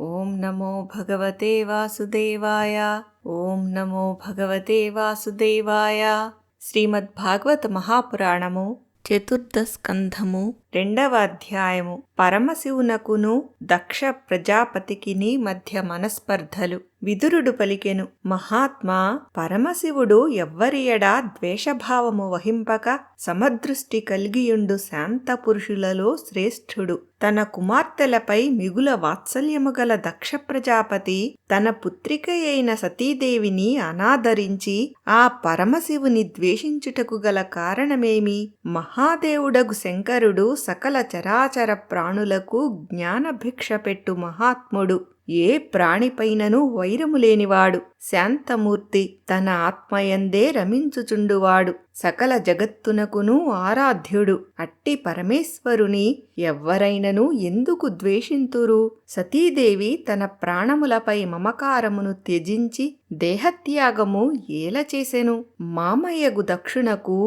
ఓం నమో భగవతే వాసుదేవాయ. ఓం నమో భగవతే వాసుదేవాయ. శ్రీమద్భాగవత మహాపురాణము చతుర్థ స్కంధము రెండవ అధ్యాయము. పరమశివునకును దక్ష ప్రజాపతికిని మధ్య మనస్పర్ధలు. విదురుడు పలికెను మహాత్మా పరమశివుడు ఎవ్వరియడా ద్వేషభావము వహింపక సమదృష్టి కలిగియుండు శాంత పురుషులలో శ్రేష్ఠుడు. తన కుమార్తెలపై మిగుల వాత్సల్యము గల దక్ష ప్రజాపతి తన పుత్రిక అయిన సతీదేవిని అనాదరించి ఆ పరమశివుని ద్వేషించుటకు గల కారణమేమి? మహాదేవుడగు శంకరుడు సకల చరాచర ప్రాణులకు జ్ఞానభిక్ష పెట్టు మహాత్ముడు. ఏ ప్రాణిపైనను వైరము లేనివాడు. శాంతమూర్తి తన ఆత్మయందే రమించుచుండువాడు. సకల జగత్తునకును ఆరాధ్యుడు. అట్టి పరమేశ్వరుని ఎవ్వరైనను ఎందుకు ద్వేషింతురు? సతీదేవి తన ప్రాణములపై మమకారమును త్యజించి దేహత్యాగము ఏల చేసెను మామయ్యగు దక్షుణకు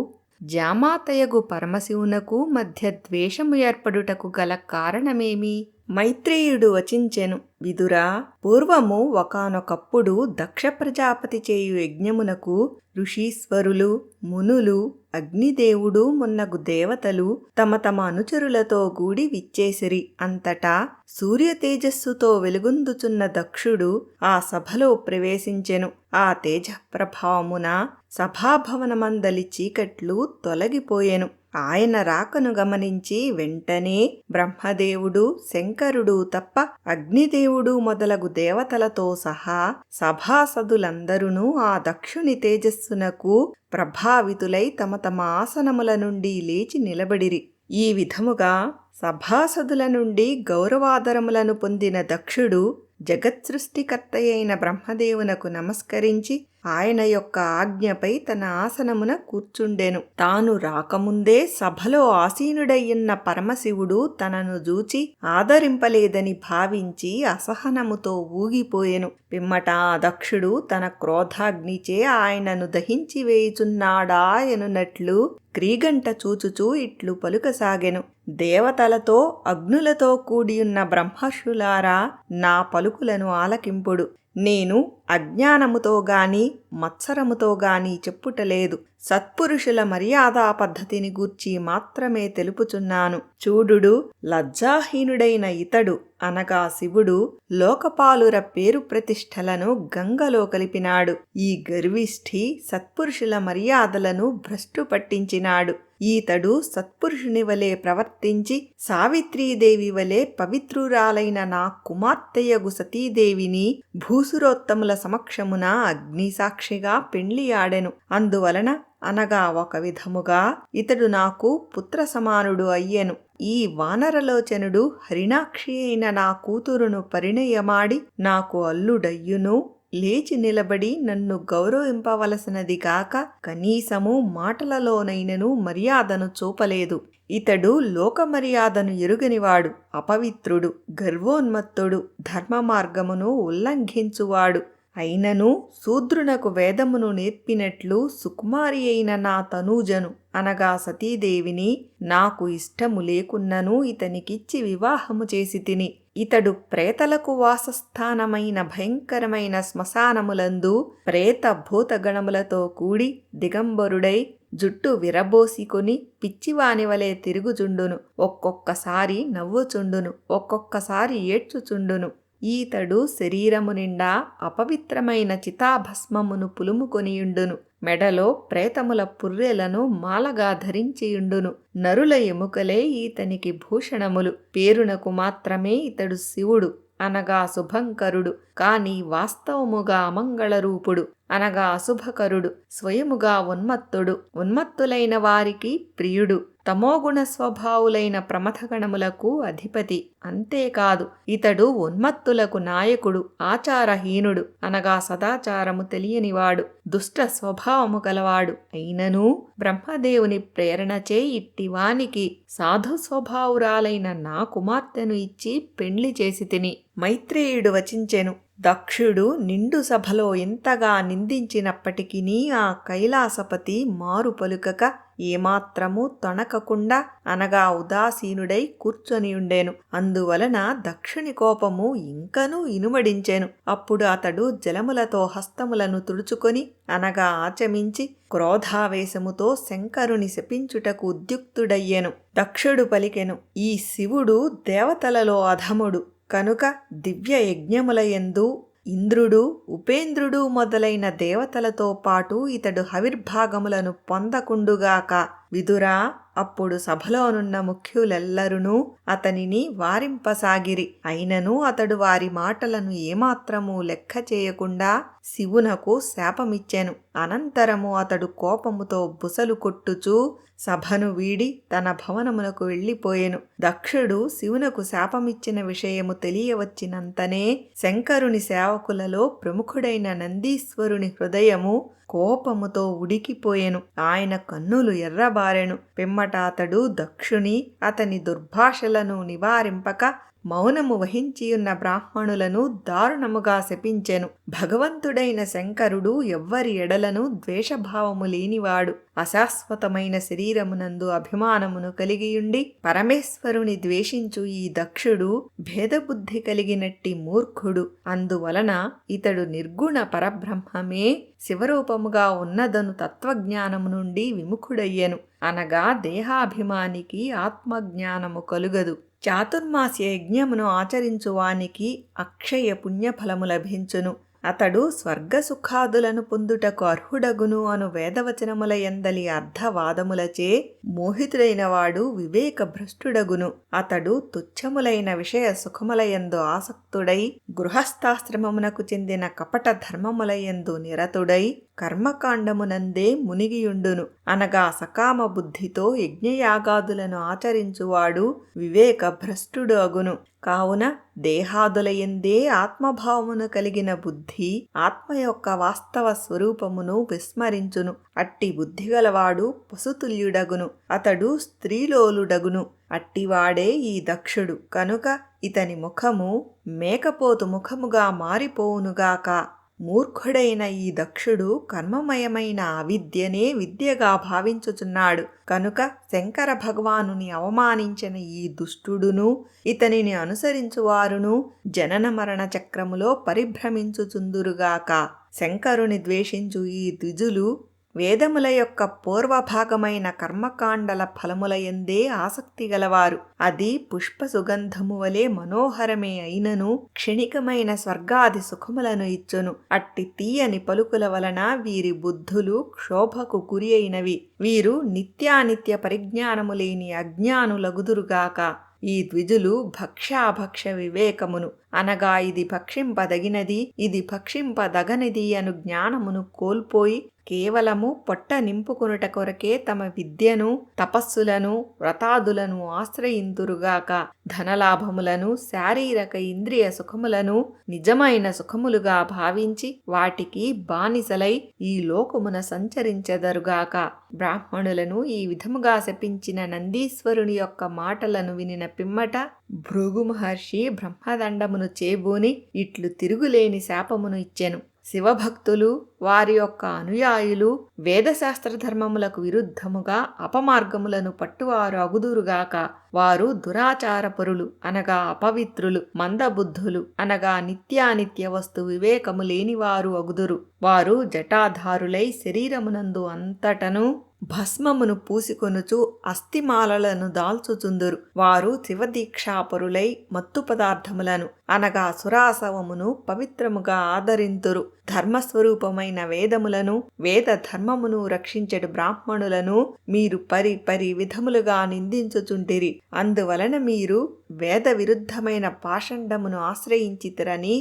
జామాతయగు పరమశివునకు మధ్య ద్వేషము ఏర్పడుటకు గల కారణమేమి? మైత్రేయుడు వచించెను. విదురా పూర్వము ఒకనొకప్పుడు దక్ష ప్రజాపతి చేయు యజ్ఞమునకు ఋషీశ్వరులు మునులు అగ్నిదేవుడు మున్నగు దేవతలు తమ తమ అనుచరులతో గూడి విచ్చేసిరి. అంతటా సూర్య తేజస్సుతో వెలుగొందుచున్న దక్షుడు ఆ సభలో ప్రవేశించెను. ఆ తేజ ప్రభావమున సభాభవనమందలి చీకట్లు తొలగిపోయెను. ఆయన రాకను గమనించి వెంటనే బ్రహ్మదేవుడు శంకరుడు తప్ప అగ్నిదేవుడు మొదలగు దేవతలతో సహా సభాసదులందరూ ఆ దక్షుని తేజస్సునకు ప్రభావితులై తమ తమ ఆసనముల నుండి లేచి నిలబడిరి. ఈ విధముగా సభాసదుల నుండి గౌరవాదరములను పొందిన దక్షుడు జగత్సృష్టికర్తయైన బ్రహ్మదేవునకు నమస్కరించి ఆయన యొక్క ఆజ్ఞపై తన ఆసనమున కూర్చుండెను. తాను రాకముందే సభలో ఆసీనుడయ్యున్న పరమశివుడు తనను జూచి ఆదరింపలేదని భావించి అసహనముతో ఊగిపోయెను. పిమ్మట దక్షుడు తన క్రోధాగ్నిచే ఆయనను దహించి వేయుచున్నాడా ఎనున్నట్లు క్రీగంట చూచుచూ ఇట్లు పలుకసాగెను. దేవతలతో అగ్నులతో కూడియున్న బ్రహ్మశులారా నా పలుకులను ఆలకింపుడు. నేను అజ్ఞానముతో గాని మత్సరముతో గాని చెప్పుటలేదు. సత్పురుషుల మర్యాదా పద్ధతిని గూర్చి మాత్రమే తెలుపుచున్నాను. చూడుడు లజ్జాహీనుడైన ఇతడు అనగా శివుడు లోకపాలుర పేరు ప్రతిష్టలను గంగలో కలిపినాడు. ఈ గర్విష్ఠి సత్పురుషుల మర్యాదలను భ్రష్టు పట్టించినాడు. ఈతడు సత్పురుషుని వలె ప్రవర్తించి సావిత్రీదేవి వలె పవిత్రురాలైన నా కుమార్తెయగు సతీదేవిని భూసురోత్తముల సమక్షమున అగ్నిసాక్షిగా పెండ్లి ఆడెను అందువలన అనగా ఒక విధముగా ఇతడు నాకు పుత్ర సమానుడు అయ్యెను. ఈ వానరలోచనుడు హరిణాక్షి అయిన నా కూతురును పరిణయమాడి నాకు అల్లుడయ్యును. లేచి నిలబడి నన్ను గౌరవింపవలసినది కాక కనీసము మాటలలోనైనను మర్యాదను చూపలేదు. ఇతడు లోకమర్యాదను ఎరుగనివాడు. అపవిత్రుడు గర్వోన్మత్తుడు ధర్మ మార్గమును ఉల్లంఘించువాడు. అయినను శూద్రునకు వేదమును నేర్పినట్లు సుకుమారి అయిన నా తనూజను అనగా సతీదేవిని నాకు ఇష్టము లేకున్నను ఇతనికిచ్చి వివాహము చేసి తిని. ఇతడు ప్రేతలకు వాసస్థానమైన భయంకరమైన శ్మశానములందు ప్రేత భూతగణములతో కూడి దిగంబరుడై జుట్టు విరబోసికొని పిచ్చివాని వలె తిరుగుచుండును. ఒక్కొక్కసారి నవ్వుచుండును ఒక్కొక్కసారి ఏడ్చుచుండును. ఈతడు శరీరము నిండా అపవిత్రమైన చితాభస్మమును పులుముకొనియుండును. మెడలో ప్రేతముల పుర్రెలను మాలగా ధరించియుండును. నరుల ఎముకలే ఈతనికి భూషణములు. పేరునకు మాత్రమే ఇతడు శివుడు అనగా శుభంకరుడు. కాని వాస్తవముగా అమంగళరూపుడు అనగా అశుభకరుడు స్వయముగా ఉన్మత్తుడు. ఉన్మత్తులైన వారికి ప్రియుడు. తమోగుణ స్వభావులైన ప్రమథగణములకు అధిపతి. అంతేకాదు ఇతడు ఉన్మత్తులకు నాయకుడు ఆచారహీనుడు అనగా సదాచారము తెలియనివాడు దుష్ట స్వభావము గలవాడు అయినను. బ్రహ్మదేవుని ప్రేరణచే ఇట్టివానికి సాధు స్వభావురాలైన నా కుమార్తెను ఇచ్చి పెండ్లి చేసి తిని మైత్రేయుడు వచించెను. దక్షుడు నిండు సభలో ఎంతగా నిందించినప్పటికీ ఆ కైలాసపతి మారు పలుకక ఏమాత్రము తొణకకుండా అనగా ఉదాసీనుడై కూర్చొనియుండెను అందువలన దక్షుని కోపము ఇంకనూ ఇనుమడించాను. అప్పుడు అతడు జలములతో హస్తములను తుడుచుకొని అనగా ఆచమించి క్రోధావేశముతో శంకరుని శపించుటకు ఉద్యుక్తుడయ్యెను. దక్షుడు పలికెను ఈ శివుడు దేవతలలో అధముడు. కనుక దివ్య యజ్ఞములయందు ఇంద్రుడు ఉపేంద్రుడు మొదలైన దేవతలతో పాటు ఇతడు హవిర్భాగములను పొందకుండుగాక. విదురా అప్పుడు సభలోనున్న ముఖ్యులెల్లరునూ అతనిని వారింపసాగిరి. అయినను అతడు వారి మాటలను ఏమాత్రము లెక్క చేయకుండా శివునకు శాపమిచ్చెను. అనంతరము అతడు కోపముతో బుసలు కొట్టుచూ సభను వీడి తన భవనమునకు వెళ్ళిపోయెను. దక్షుడు శివునకు శాపమిచ్చిన విషయము తెలియవచ్చినంతనే శంకరుని సేవకులలో ప్రముఖుడైన నందీశ్వరుని హృదయము కోపముతో ఉడికిపోయెను. ఆయన కన్నులు ఎర్రబారెను. పిమ్మట అతడు దక్షుని అతని దుర్భాషలను నివారింపక మౌనము వహించియున్న బ్రాహ్మణులను దారుణముగా శపించెను. భగవంతుడైన శంకరుడు ఎవ్వరి ఎడలను ద్వేషభావము లేనివాడు. అశాశ్వతమైన శరీరమునందు అభిమానమును కలిగియుండి పరమేశ్వరుని ద్వేషించు ఈ దక్షుడు భేదబుద్ధి కలిగినట్టి మూర్ఖుడు. అందువలన ఇతడు నిర్గుణ పరబ్రహ్మమే శివరూపముగా ఉన్నదను తత్వజ్ఞానము నుండి విముఖుడయ్యెను. అనగా దేహాభిమానికి ఆత్మజ్ఞానము కలుగదు. చాతుర్మాస్య యజ్ఞమును ఆచరించువానికి అక్షయ పుణ్యఫలము లభించును. అతడు స్వర్గ సుఖాదులను పొందుటకు అర్హుడగును అను వేదవచనముల ఎందలి అర్ధవాదములచే మోహితుడైనవాడు వివేకభ్రష్టుడగును. వివేక భ్రష్టుడగును అతడు తుచ్చములైన విషయ సుఖములయందు ఆసక్తుడై గృహస్థాశ్రమమునకు చెందిన కపట ధర్మములయందు నిరతుడై కర్మకాండమునందే మునిగియుండును. అనగా సకామ బుద్ధితో యజ్ఞయాగాదులను ఆచరించువాడు వివేకభ్రష్టుడు అగును. కావున దేహాదులయందే ఆత్మభావమును కలిగిన బుద్ధి ఆత్మ యొక్క వాస్తవ స్వరూపమును విస్మరించును. అట్టి బుద్ధిగలవాడు పశుతుల్యుడగును అతడు స్త్రీలోలుడగును. అట్టివాడే ఈ దక్షుడు కనుక ఇతని ముఖము మేకపోతు ముఖముగా మారిపోవునుగాక. మూర్ఖుడైన ఈ దక్షుడు కర్మమయమైన అవిద్యనే విద్యగా భావించుచున్నాడు. కనుక శంకర భగవానుని అవమానించిన ఈ దుష్టుడును ఇతనిని అనుసరించువారును జనన మరణ చక్రములో పరిభ్రమించుచుందురుగాక. శంకరుని ద్వేషించు ఈ ద్విజులు వేదముల యొక్క పూర్వభాగమైన కర్మకాండల ఫలములయందే ఆసక్తి గలవారు. అది పుష్ప సుగంధము వలె మనోహరమే అయినను క్షణికమైన స్వర్గాది సుఖములను ఇచ్చును. అట్టి తీయని పలుకుల వలన వీరి బుద్ధులు క్షోభకు గురి అయినవి వీరు నిత్యానిత్య పరిజ్ఞానము లేని అజ్ఞానులగుదురుగాక. ఈ ద్విజులు భక్షాభక్ష వివేకమును. అనగా ఇది భక్షింపదగినది ఇది భక్షింపదగనిది అను జ్ఞానమును కోల్పోయి కేవలము పొట్ట నింపుకొనుట కొరకే తమ విద్యను తపస్సులను వ్రతాదులను ఆశ్రయింతురుగాక ధనలాభములను శారీరక ఇంద్రియ సుఖములను నిజమైన సుఖములుగా భావించి వాటికి బానిసలై ఈ లోకమున సంచరించెదరుగాక. బ్రాహ్మణులను ఈ విధముగా శపించిన నందీశ్వరుని యొక్క మాటలను వినిన పిమ్మట భృగు మహర్షి బ్రహ్మదండమును చేబూని ఇట్లు తిరుగులేని శాపమును ఇచ్చెను. శివభక్తులు వారి యొక్క అనుయాయులు వేదశాస్త్ర ధర్మములకు విరుద్ధముగా అపమార్గములను పట్టువారు అగుదురుగాక వారు దురాచారపరులు అనగా అపవిత్రులు మందబుద్ధులు అనగా నిత్యానిత్య వస్తు వివేకము లేనివారు అగుదురు. వారు జటాధారులై శరీరమునందు అంతటను భస్మమును పూసికొనుచు అస్థిమాలలను దాల్చుచుందురు. వారు శివదీక్షాపరులై మత్తు పదార్థములను అనగా సురాసవమును పవిత్రముగా ఆదరింతురు. ధర్మస్వరూపమైన వేదములను వేద ధర్మమును రక్షించడు బ్రాహ్మణులను మీరు పరి పరి విధములుగా నిందించుచుంటిరి. అందువలన మీరు వేద విరుద్ధమైన పాషండమును ఆశ్రయించితిరని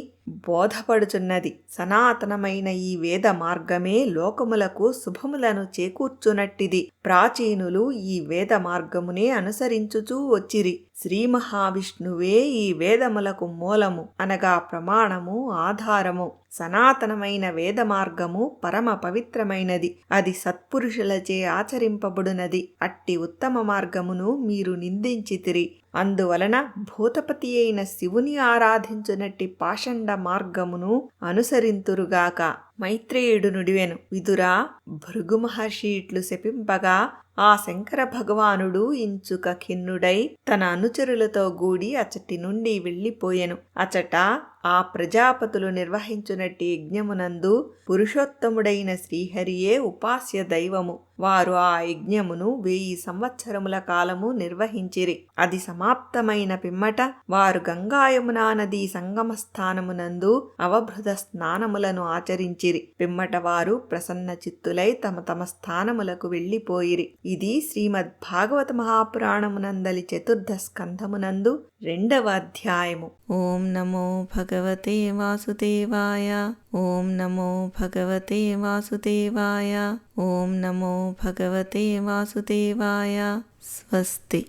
బోధపడుచున్నది. సనాతనమైన ఈ వేద మార్గమే లోకములకు శుభములను చేకూర్చునట్టిది. ప్రాచీనులు ఈ వేద మార్గమునే అనుసరించుచూ వచ్చిరి. శ్రీ మహావిష్ణువే ఈ వేదములకు మూలము అనగా ప్రమాణము ఆధారము. సనాతనమైన వేద మార్గము పరమ పవిత్రమైనది. అది సత్పురుషులచే ఆచరింపబడునది. అట్టి ఉత్తమ మార్గమును మీరు నిందించితిరి. అందువలన భూతపతి అయిన శివుని ఆరాధించునట్టి పాషండ మార్గమును అనుసరింతురుగాక. మైత్రేయుడు నుడివెను. విదురా భృగు మహర్షి ఇట్లు శపింపగా ఆ శంకర భగవానుడు ఇంచుక ఖిన్నుడై తన అనుచరులతో గూడి అచటి నుండి వెళ్ళిపోయెను. అచట ఆ ప్రజాపతులు నిర్వహించునట్టి యజ్ఞమునందు పురుషోత్తముడైన శ్రీహరియే ఉపాస్య దైవము. వారు ఆ యజ్ఞమును వెయ్యి సంవత్సరముల కాలము నిర్వహించిరి. అది సమాప్తమైన పిమ్మట వారు గంగాయమునా నదీ సంగమ స్థానమునందు అవభృత స్నానములను ఆచరించి పిమ్మట పిమ్మటవారు ప్రసన్న చిత్తులై తమ తమ స్థానములకు వెళ్ళిపోయిరి. ఇది శ్రీమద్ భాగవత మహాపురాణమునందలి చతుర్థ స్కంధమునందు రెండవ అధ్యాయము. ఓం నమో భగవతే వాసుదేవాయ. ఓం నమో భగవతే వాసుదేవాయ. ఓం నమో భగవతే వాసుదేవాయ. స్వస్తి.